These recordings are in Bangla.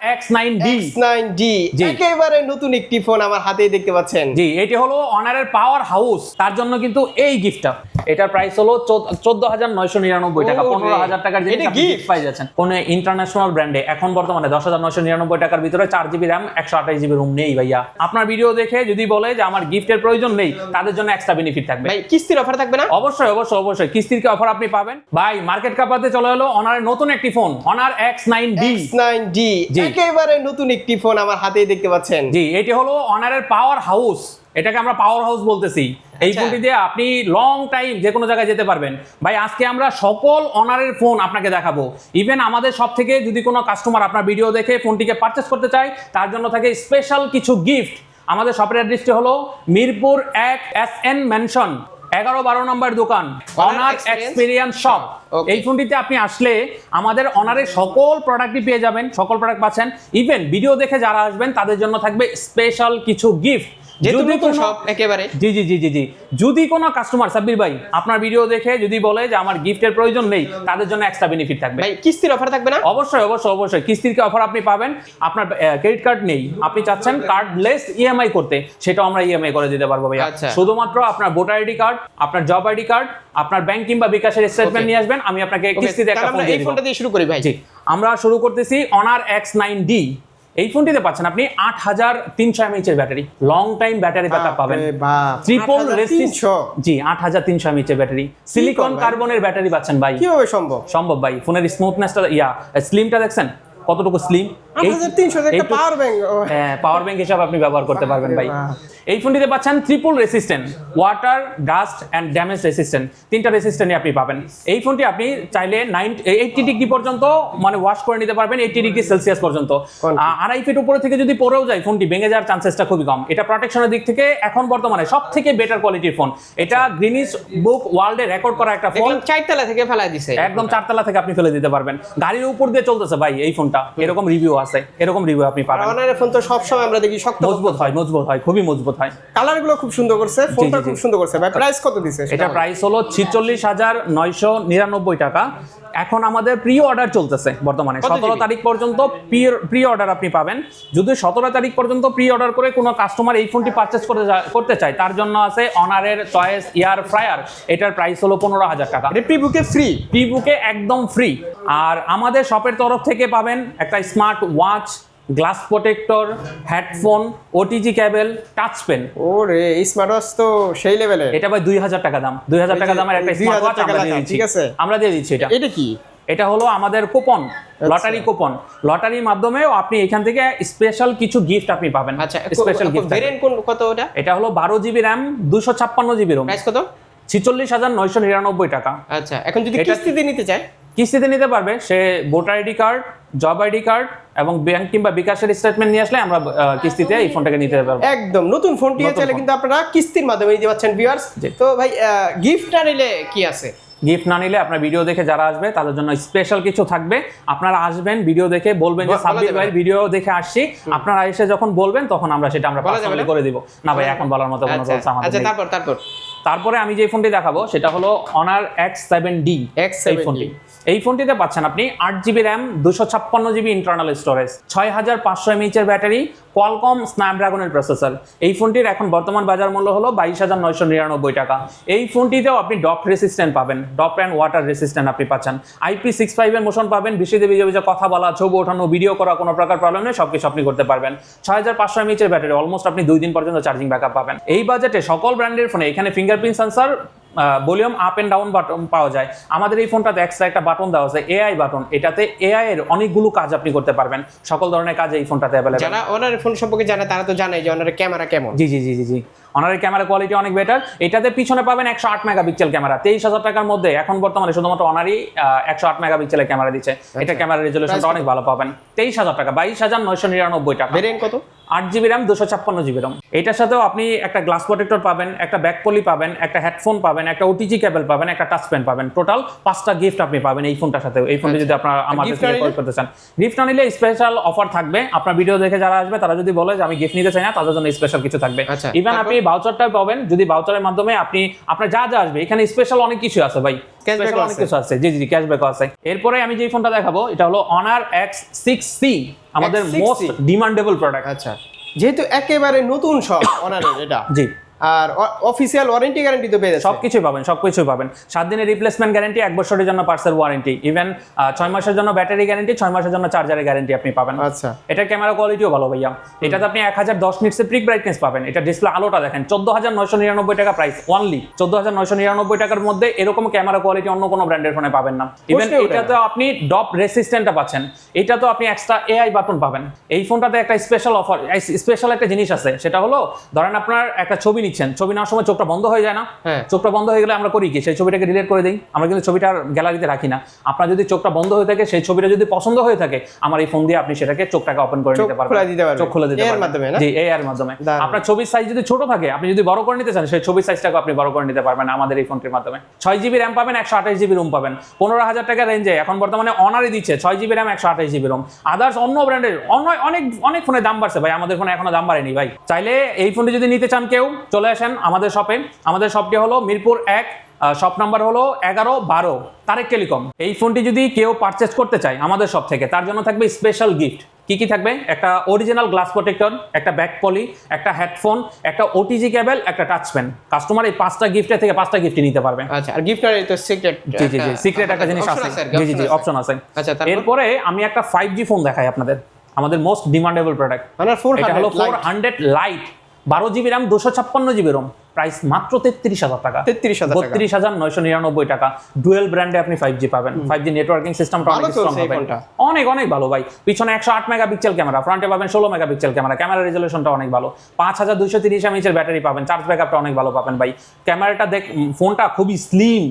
X9D X9D জি। একেবারে নতুন একটি ফোন আমার হাতেই দেখতে পাচ্ছেন। জি এটি হলো অনারের পাওয়ার হাউস তার জন্য কিন্তু এই গিফটটা এটার প্রাইস হলো চোদ্দ হাজার নয়শো নিরানব্বই টাকা। পনেরো হাজার টাকার জিনিস gift? পাই যাচ্ছেন কোন ইন্টারন্যাশনাল ব্র্যান্ডে এখন বর্তমানে দশ হাজার নয়শো নিরানব্বই টাকার ভিতরে চার জিবি র্যাম একশো আঠাশ জিবি রুম নেই ভাইয়া। আপনার ভিডিও দেখে যদি বলে যে আমার গিফটের প্রয়োজন নেই তাদের জন্য এক্সট্রা বেনিফিট থাকবে। ভাই কিস্তির অফার থাকবে না? অবশ্যই অবশ্যই অবশ্যই। কিস্তির কি অফার আপনি পাবেন? ভাই মার্কেট কাপাতে চলে এলো অনারের নতুন একটি phone Honor X nine D X9D জি। একেবারে নতুন একটি ফোন আমার হাতেই দেখতে পাচ্ছেন। জি এটি হলো অনারের পাওয়ার হাউস এটাকে আমরা পাওয়ার হাউস বলতেছি। এই আচ্ছা। ফোনটি দিয়ে আপনি লং টাইম যে কোনো জায়গায় যেতে পারবেন। ভাই আজকে আমরা সকল অনারের ফোন আপনাকে দেখাবো। ইভেন আমাদের সব থেকে যদি কোনো কাস্টমার আপনার ভিডিও দেখে ফোনটিকে পারচেস করতে চায় তার জন্য থাকে স্পেশাল কিছু গিফট আমাদের শপের অ্যাড্রেসটি হলো মিরপুর এক এস এন মেনশন এগারো বারো নম্বর দোকান অনার এক্সপিরিয়েন্স শপ এই ফোনটিতে আপনি আসলে আমাদের অনারের সকল প্রোডাক্টই পেয়ে যাবেন সকল প্রোডাক্ট পাচ্ছেন। ইভেন ভিডিও দেখে যারা আসবেন তাদের জন্য থাকবে স্পেশাল কিছু গিফট যদি সব একেবারে। জি জি জি জি জি। যদি কোনো কাস্টমার সাব্বির ভাই আপনার ভিডিও দেখে যদি বলে যে আমার গিফটের প্রয়োজন নেই তাদের জন্য এক্সট্রা বেনিফিট থাকবে। ভাই কিস্তির অফার থাকবে না? অবশ্যই অবশ্যই অবশ্যই। কিস্তির কি অফার আপনি পাবেন? আপনার ক্রেডিট কার্ড নেই। আপনি চাচ্ছেন কার্ডলেস ইএমআই করতে সেটাও আমরা ইএমআই করে দিতে পারব ভাইয়া। আচ্ছা। শুধুমাত্র আপনার ভোটার আইডি কার্ড আপনার জব আইডি কার্ড আপনার ব্যাংক কিংবা বিকাশের স্টেটমেন্ট নিয়ে আসবেন আমি আপনাকে কিস্তিতে একটা ফোন দিয়ে এই ফোনটা দিয়ে শুরু করি ভাই। আমরা শুরু করতেছি অনার এক্স নাইন ডি এই ফোনটিতে পাচ্ছেন আপনি আট হাজার তিনশো এমএইচ এর battery. Long time battery backup পাবেন। ট্রিপল 8300 জি আট হাজার তিনশো এমএইচ এর ব্যাটারি। সিলিকন কার্বনের ব্যাটারি পাচ্ছেন ভাই। কীভাবে সম্ভব? সম্ভব ভাই ফোনের স্মুথনেসটা ইয়া স্লিমটা দেখছেন? কতটুকু স্লিম 8300 একটা পাওয়ার ব্যাংক পাওয়ার ব্যাংক হিসাবে আপনি ব্যবহার করতে পারবেন ভাই। এই ফোনটিতে পাচ্ছেন triple resistant water dust and damage resistant তিনটা রেসিস্ট্যান্টই আপনি পাবেন। এই ফোনটি আপনি চাইলে নাইন এইটটি ডিগ্রি পর্যন্ত মানে ওয়াশ করে নিতে পারবেন এইটটি ডিগ্রি সেলসিয়াস পর্যন্ত। আড়াই ফিট উপরে থেকে যদি পড়েও যায় ফোনটি ভেঙে যাওয়ার চান্সেসটা খুবই কম। এটা প্রোটেকশনের দিক থেকে এখন বর্তমানে সব থেকে বেটার কোয়ালিটির ফোন এটা গ্রিনিস বুক ওয়ার্ল্ডে রেকর্ড করা একটা ফোন চারতলা থেকে ফেলাই দিছে। একদম চারতলা থেকে আপনি ফেলে দিতে পারবেন। গাড়ির উপর দিয়ে চলতেছে ভাই এই ফোনটা এরকম রিভিউ আছে। এরকম রিভিউ আপনি পাবেন। অনারের ফোন তো সব সময় আমরা দেখি শক্ত মজবুত হয় মজবুত হয় খুবই মজবুত হয়। কালারগুলো খুব সুন্দর করছে ফোনটা খুব সুন্দর করছে। ভাই প্রাইস কত দিছে? এটা প্রাইস হলো ছিচল্লিশ হাজার নয়শো নিরানব্বই টাকা। এখন আমাদের প্রি অর্ডার চলতেছে বর্তমানে। সতেরো তারিখ পর্যন্ত প্রি অর্ডার আপনি পাবেন। যদি সতেরো তারিখ পর্যন্ত প্রি অর্ডার করে কোনো কাস্টমার এই ফোনটি পারচেস করতে করতে চায় তার জন্য আছে অনারের চয়েস ইয়ার ফ্রায়ার এটার প্রাইস হলো পনেরো হাজার টাকা। এটা প্রিবুকে ফ্রি প্রি বুকে একদম ফ্রি আর আমাদের শপের তরফ থেকে পাবেন একটা smart watch glass protector headphone OTG cable touch pen ওরে এই স্মার্ট ওয়াচ তো সেই লেভেলের এটা ভাই দুই হাজার টাকা দাম। দুই হাজার টাকা দামের একটা স্মার্ট ওয়াচ আমরা দিয়ে দিচ্ছি। ঠিক আছে? আমরা দিয়ে দিচ্ছি এটা। এটা কি? এটা হলো আমাদের কুপন লটারি কুপন লটারির মাধ্যমেও আপনি এখান থেকে স্পেশাল কিছু গিফট আপনি পাবেন। আচ্ছা স্পেশাল গিফট ভেরিয়েন্ট কোন কত ওটা? এটা হলো বারো জিবি র্যাম দুশো ছাপ্পান্ন জিবি রোম প্রাইস কত? ছিচল্লিশ হাজার নয়শো নিরানব্বই টাকা। আচ্ছা এখন যদি কিস্তিতে নিতে চায়? কিস্তিতে নিতে পারবে। সে voter ID card job ID card এবং ব্যাংক কিংবা বিকাশের স্টেটমেন্ট নিয়ে আসলে আমরা কিস্তিতে এই ফোনটাকে নিতে পারব। একদম। নতুন ফোনটি চাইলে কিন্তু আপনারা কিস্তির মাধ্যমে নিতে পারছেন ভিউয়ার্স তো ভাই গিফট না নিলে কি আছে? গিফট না নিলে আপনার ভিডিও দেখে যারা আসবে তাদের জন্য স্পেশাল কিছু থাকবে। আপনারা আসবেন ভিডিও দেখে বলবেন যে সাব্বির না। ভিডিও দেখে আসছি। আপনারা এসে যখন বলবেন তখন আমরা সেটা আমরা পার্সোনালি করে দিব। না ভাই এখন বলার মতো কোনো আচ্ছা আমাদের আচ্ছা তারপর তারপর। তারপরে আমি যে ফোনটি দেখাবো সেটা হলো Honor X seven D X7D এই ফোনটি এই ফোনটিতে পাচ্ছেন আপনি আট জিবি র্যাম, দুশো ছাপ্পান্ন জিবি ইন্টারনাল স্টোরেজ ছয় হাজার পাঁচশো এমএইচ এর ব্যাটারি কোয়ালকম স্ন্যাপড্রাগনের প্রসেসর এই ফোনটির এখন বর্তমান বাজার মূল্য হলো বাইশ হাজার নয়শো নিরানব্বই টাকা। এই ফোনটিতেও আপনি ডপ রেসিস্ট্যান্ট পাবেন, ডপ অ্যান্ড ওয়াটার রেসিস্ট্যান্ট আপনি পাচ্ছেন। আইপি সিক্স ফাইভের মোশন পাবেন, বেশি দেবী যে কথা বলা, ছবি ওঠানো ভিডিও করা, কোনো প্রকার প্রবলেম নেই সব কিছু আপনি করতে পারবেন। ছয় হাজার পাঁচশো এমএইচ এর ব্যাটারি অলমোস্ট আপনি দুই দিন পর্যন্ত চার্জিং ব্যাকআপ পাবেন। এই বাজেটে সকল ব্র্যান্ডের ফোনে এখানে fingerprint sensor volume up and down button পাওয়া যায়। আমাদের এই ফোনটাতে এক্সট্রা একটা বাটন দেওয়া আছে এআই বাটন। এটাতে এআই এর অনেকগুলো কাজ আপনি করতে পারবেন। সকল ধরনের কাজ এই ফোনটাতে অ্যাভেলেবল যারা ওনার ফোন সম্পর্কে জানে তারা তো জানে যে ওনার ক্যামেরা কেমন। জি জি জি জি জি। অনারের ক্যামেরা কোয়ালিটি অনেক বেটার এটাতে পিছনে পাবেন একশো আট মেগাপিক্সেল ক্যামেরা তেইশ হাজার টাকার মধ্যে এখন বর্তমানে শুধুমাত্র অনারই একশো আট মেগাপিক্সেলের ক্যামেরা দিচ্ছে। এটা ক্যামেরা রেজলিউশনটা অনেক ভালো পাবেন। তেইশ হাজার টাকা বাইশ হাজার নয়শো নিরানব্বই টাকা। ভেরিয়েন্ট কত? আট জিবি র্যাম দুশো ছাপ্পান্ন জিবি র্যাম এটার সাথেও আপনি একটা গ্লাস প্রোটেক্টর পাবেন একটা ব্যাক পলি পাবেন একটা হেডফোন পাবেন একটা ওটিজি কেবল পাবেন একটা টাচ পেন পাবেন। টোটাল পাঁচটা গিফট আপনি পাবেন এই ফোনটার সাথে এই ফোনটি যদি আপনার আমাদের থেকে না করতে চান। গিফট না নিলে স্পেশাল অফার থাকবে। আপনার ভিডিও দেখে যারা আসবে তারা যদি বলে যে আমি গিফট নিতে চাই না তাদের জন্য স্পেশাল কিছু থাকবে। আচ্ছা, ইভেন আপনি ভাউচারটা পাবেন যদি ভাউচারের মাধ্যমে আপনি আপনার যা যা আসবে এখানে স্পেশাল অনেক কিছু আছে ভাই। Cashback অনেক কিছু আছে। জি জি ক্যাশব্যাকও আছে। এরপরে আমি যে ফোনটা দেখাবো এটা হলো অনার এক্স সিক্স সি আমাদের 160 মোস্ট ডিমান্ডেবল প্রোডাক্ট আচ্ছা। যেহেতু একেবারে নতুন সব অনারের এটা। জি। আর অফিসিয়াল ওয়ারেন্টি গ্যারান্টি তো পেয়ে যাচ্ছে সবকিছুই পাবেন সবকিছুই পাবেন। সাত দিনের রিপ্লেসমেন্ট গ্যারান্টি এক বছরের জন্য পার্সেল ওয়ারেন্টি ইভেন ছয় মাসের জন্য ব্যাটারি গ্যারান্টি ছয় মাসের জন্য চার্জারের গ্যারান্টি আপনি পাবেন। আচ্ছা। এটার ক্যামেরা কোয়ালিটিও ভালো ভাইয়া। এটাতে আপনি এক হাজার দশ নিটসের প্রিক ব্রাইটনেস পাবেন। এটা ডিসপ্লে আলোটা দেখেন চোদ্দ হাজার নয়শো নিরানব্বই টাকা প্রাইস অনলি চোদ্দ হাজার নয়শো নিরানব্বই টাকার মধ্যে এরকম ক্যামেরা কোয়ালিটি অন্য কোনো ব্র্যান্ডের ফোনে পাবেন না। ইভেন এটা তো আপনি ডপ রেসিস্ট্যান্টটা পাচ্ছেন। এটা তো আপনি এক্সট্রা এআই বাটন পাবেন। এই ফোনটাতে একটা স্পেশাল অফার স্পেশাল একটা জিনিস আছে। সেটা হলো ধরেন আপনার একটা ছবি নিচ্ছেন। ছবি নেওয়ার সময় চোখটা বন্ধ হয়ে যায় না। হ্যাঁ। চোখটা বন্ধ হয়ে গেলে আমরা করি কি? সেই ছবিটাকে ডিলিট করে দিই। আমরা কিন্তু ছবিটা গ্যালারিতে রাখি না। আপনার যদি চোখটা বন্ধ হয়ে থাকে সেই ছবিটা যদি পছন্দ হয়ে থাকে আমার এই ফোন দিয়ে আপনি সেটাকে চোখটাকে ওপেন করে নিতে পারবেন। খোলা দিতে পারবেন। চোখ খুলে দিতে পারবেন। জি এই এর মাধ্যমে আপনার ছবির সাইজ যদি ছোট থাকে আপনি যদি বড় করে নিতে চান সেই ছবির সাইজটাকে আপনি বড় করে নিতে পারবেন আমাদের এই ফোনটির মাধ্যমে। ছয় জিবি র্যাম পাবেন একশো আঠাশ জিবি রুম পাবেন। পনেরো হাজার টাকা রেঞ্জে এখন বর্তমানে অনারই দিচ্ছে। ছয় জিবি র্যাম একশো আঠাশ জিবি রুম আদার্স অন্য ব্র্যান্ডের অন্য অনেক অনেক ফোনের দাম বাড়ছে। ভাই আমাদের ফোনে এখনও দাম বাড়েনি ভাই। চাইলে এই ফোনটি যদি নিতে চান কেউ চলে আসেন আমাদের শপে আমাদের শপটি হলো মিরপুর এক শপ নাম্বার হলো এগারো বারো তারেক টেলিকম এই ফোনটি যদি কেউ পারচেস করতে চায় আমাদের শপ থেকে তার জন্য থাকবে স্পেশাল গিফট কি কি থাকবে? একটা অরিজিনাল গ্লাস প্রোটেক্টর একটা ব্যাক পলি একটা হেডফোন একটা ওটিজি কেবল একটা টাচ পেন কাস্টমার এই পাঁচটা গিফটের থেকে পাঁচটা গিফট নিতে পারবে। আচ্ছা আর গিফট সিক্রেট জি জি জি সিক্রেট একটা জিনিস আছে। জি জি জি অপশন আছে। আচ্ছা তারপর? এরপরে আমি একটা ফাইভ জি ফোন দেখাই আপনাদের আমাদের মোস্ট ডিমান্ডেবল প্রোডাক্ট এটা হলো ফোর হান্ড্রেড লাইট বারো জিবি র্যাম দুশো ছাপ্পান্ন জিবি রোম প্রাইস মাত্র তেত্রিশ হাজার টাকা। তেত্রিশ হাজার বত্রিশ হাজার নয়শো নিরানব্বই টাকা। ডুয়েল ব্র্যান্ডে আপনি ফাইভ জি পাবেন। ফাইভ জি নেটওয়ার্কিং সিস্টেমটা অনেক স্ট্রং হবে। অনেক অনেক ভালো ভাই। পিছনে একশো আট মেগাপিক্সেল ক্যামেরা ফ্রন্টে পাবেন ষোলো মেগাপিক্সেল ক্যামেরা ক্যামেরা রেজলিউশনটা অনেক ভালো। পাঁচ হাজার দুইশো তিরিশ এমএচের ব্যাটারি পাবেন। চার্জ ব্যাকআপটা অনেক ভালো পাবেন ভাই। ক্যামেরাটা দেখ ফোনটা খুবই স্লিম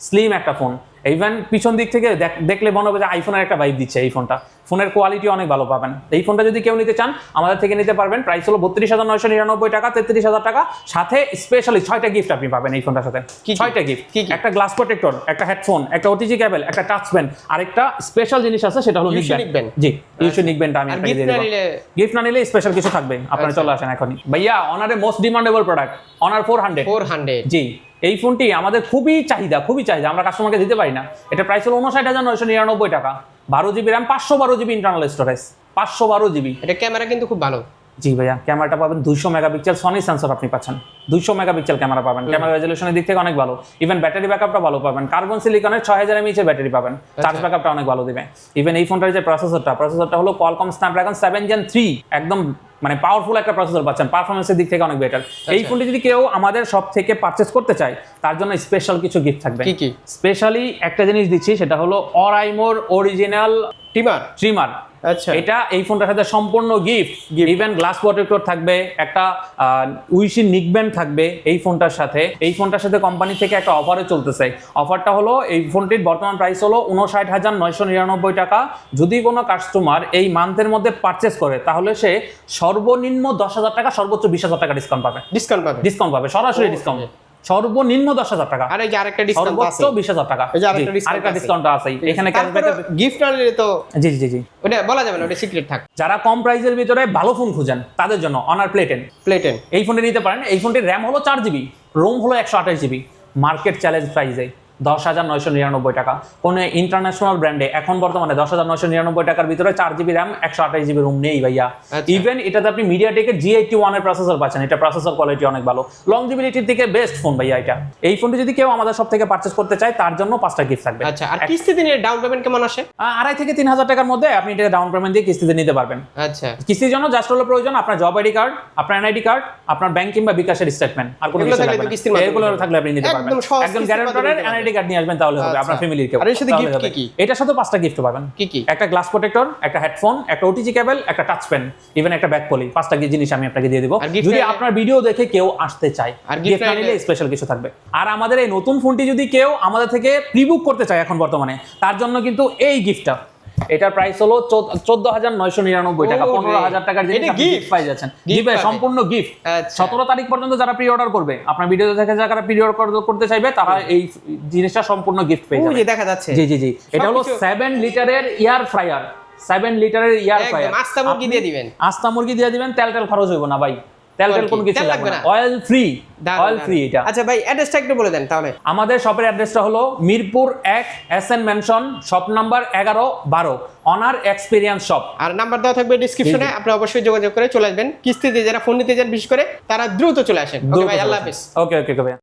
স্লিম একটা ফোন ইভেন পিছন দিক থেকে দেখলে মনে হবে যে আইফোনের একটা ভাইব দিচ্ছে এই ফোনটা ফোনের কোয়ালিটি অনেক ভালো পাবেন। এই ফোনটা যদি কেউ নিতে চান আমাদের থেকে নিতে পারবেন। প্রাইস হলো বত্রিশ হাজার নয়শো নিরানব্বই টাকা তেত্রিশ হাজার টাকা। সাথে স্পেশালি ছয়টা গিফট আপনি পাবেন এই ফোনটার সাথে? ছয়টা গিফট কি? একটা গ্লাস প্রোটেক্টর একটা হেডফোন একটা ওটিজি কেবল একটা টাচ পেন আর একটা স্পেশাল জিনিস আছে সেটা হলো Usually নিকবেন নিকবেন। জি নিকবেনটা আমি গিফট না নিলে স্পেশাল কিছু থাকবে। আপনারা আচ্ছা। চলে আসেন এখনই। ভাইয়া অনারের most demandable product Honor four hundred four hundred জি। এই ফোনটি আমাদের খুবই চাহিদা খুবই চাহিদা। আমরা কাস্টমারকে দিতে পারি না। এটা প্রাইস হলো উনষাট হাজার নয়শো নিরানব্বই টাকা। বারো জিবি র্যাম পাঁচশো বারো জিবি ইন্টারনাল স্টোরেজ পাঁচশো বারো জিবি। এটা ক্যামেরা কিন্তু খুব ভালো। জি ভাইয়া ক্যামেরাটা পাবেন দুইশো মেগাপিক্সেল সনি সেন্সর আপনি পাচ্ছেন। দুইশো মেগাপিক্সেল ক্যামেরা পাবেন। ক্যামেরা রেজলিউশনের দিক থেকে অনেক ভালো। ইভেন ব্যাটারি ব্যাকআপটা ভালো পাবেন। কার্বন সিলিকনের ছয় হাজার এমএইচের ব্যাটারি পাবেন। চার্জ ব্যাকআপটা অনেক ভালো দিবে। ইভেন এই ফোনটার যে প্রসেসরটা প্রসেসরটা হলো Qualcomm Snapdragon seven Gen three একদম মানে পাওয়ারফুল একটা প্রসেসর পাচ্ছেন। পারফরমেন্সের দিক থেকে অনেক বেটার এই ফোনটি যদি কেউ আমাদের সব থেকে পারচেস করতে চায় তার জন্য স্পেশাল কিছু গিফট থাকবে। কি কি? স্পেশালি একটা জিনিস দিচ্ছি সেটা হলো অরাইমোর অরিজিনাল টিমার ট্রিমার আচ্ছা। এটা এই ফোনটার সাথে সম্পূর্ণ গিফট ইভেন গ্লাস প্রোটেক্টর থাকবে একটা উইশি নিকব্যান্ড থাকবে এই ফোনটার সাথে। এই ফোনটার সাথে কোম্পানি থেকে একটা অফারে চলতেছে। অফারটা হলো এই ফোনটির বর্তমান প্রাইস হলো উনষাট হাজার নয়শো নিরানব্বই টাকা। যদি কোনো কাস্টমার এই মান্থের মধ্যে পারচেস করে তাহলে সে সর্বনিম্ন দশ হাজার টাকা সর্বোচ্চ বিশ হাজার টাকা ডিসকাউন্ট পাবে। ডিসকাউন্ট পাবে? ডিসকাউন্ট পাবে সরাসরি ডিসকাউন্ট সর্বনিম্ন দশ হাজার টাকা। আর যে আরেকটা ডিসকাউন্ট সর্বোচ্চ আছে। বিশ হাজার টাকা। এই যে আরেকটা ডিসকাউন্ট আছে। এখানে গিফট না নিলে তো জি জি জি ওটা বলা যাবে না ওটা সিক্রেট থাক। যারা কম প্রাইসের ভিতরে ভালো ফোন খুঁজেন তাদের জন্য অনার প্লেটেন প্লেটেন এই ফোনটি নিতে পারেন। এই ফোনটির র্যাম হলো চার জিবি রোম হলো একশো আঠাশ জিবি মার্কেট চ্যালেঞ্জ প্রাইসে দশ হাজার নয়শো নিরানব্বই টাকা। কোনো ইন্টারন্যাশনাল ব্র্যান্ডে এখন বর্তমানে দশ হাজার নয়শো নিরানব্বই টাকার ভিতরে চার জিবি র্যাম একশো আঠাশ জিবি রুম নেই ভাইয়া। আচ্ছা। ইভেন এটাতে আপনি মিডিয়া টেকের জি এইটি ওয়ানের প্রসেসর পাচ্ছেন। এটা প্রসেসর কোয়ালিটি অনেক ভালো। লংজিবিলিটির থেকে বেস্ট ফোন ভাইয়া এটা। এই ফোনটি যদি কেউ আমাদের সব থেকে পারচেস করতে চায় তার জন্য পাঁচটা গিফট থাকবে। আচ্ছা আর কিস্তিতে নিয়ে ডাউন পেমেন্ট কেমন আসে? আড়াই থেকে তিন হাজার টাকার মধ্যে আপনি এটা ডাউন পেমেন্ট দিয়ে কিস্তিতে নিতে পারবেন। আচ্ছা। কিস্তির জন্য জাস্ট হলো প্রয়োজন আপনার জব আইডি কার্ড আপনার এনআইডি কার্ড আপনার ব্যাংক কিংবা বিকাশের স্টেটমেন্ট আর কোনো কিছু থাকলে লাগবে না। এগুলো থাকলে আপনি নিতে পারবেন। একদম গ্যারান্টরের কার্ড নিয়ে আসবেন তাহলে হবে আচ্ছা। আপনার ফ্যামিলির আর এর সাথে গিফট কি কি? এটার সাথে পাঁচটা গিফট পাবেন। কি কি? একটা গ্লাস প্রোটেক্টর একটা হেডফোন একটা ওটিজি কেবল একটা টাচ পেন ইভেন একটা ব্যাক পলি পাঁচটা জিনিস আমি আপনাকে দিয়ে দেব। যদি আপনার ভিডিও দেখে কেউ আসতে চায় আর গিফট নিলে স্পেশাল কিছু থাকবে। আর আমাদের এই নতুন ফোনটি যদি কেউ আমাদের থেকে প্রিবুক করতে চায় এখন বর্তমানে তার জন্য কিন্তু এই গিফটটা এটার প্রাইস হলো চোদ্দ হাজার নয়শো নিরানব্বই টাকা। পনেরো হাজার টাকার gift? gift? পাই যাচ্ছেন। গিফট সম্পূর্ণ গিফট আচ্ছা। সতেরো তারিখ পর্যন্ত যারা প্রি অর্ডার করবে আপনার ভিডিও দেখে যারা প্রি অর্ডার করতে চাইবে তারা এই জিনিসটা সম্পূর্ণ গিফট পেয়ে যাবে দেখা যাচ্ছে। জি জি জি। এটা হলো সেভেন লিটারের ইয়ার ফ্রায়ার সেভেন লিটারের একদম ফ্রায়ার আস্তা মুরগি দিয়ে দিবেন। আস্তা মুরগি দিয়ে দিবেন তেল তেল খরচ হইব না ভাই। তেল তেল কোনো কিছু লাগবে না? অয়েল ফ্রি অয়েল ফ্রি এটা। আচ্ছা ভাই অ্যাড্রেসটা একটু বলে দেন তাহলে। আমাদের শপের অ্যাড্রেসটা হলো মিরপুর এক S N mansion shop number এগারো বারো অনার এক্সপিরিয়েন্স শপ আর নাম্বার দেওয়া থাকবে ডিসক্রিপশনে আপনি অবশ্যই যোগাযোগ করে চলে আসবেন। কিস্তিতে যারা ফোন নিতে যান বিশেষ করে তারা দ্রুত চলে আসেন। ওকে ভাই আল্লাহ হাফিজ। ওকে ওকে ভাইয়া।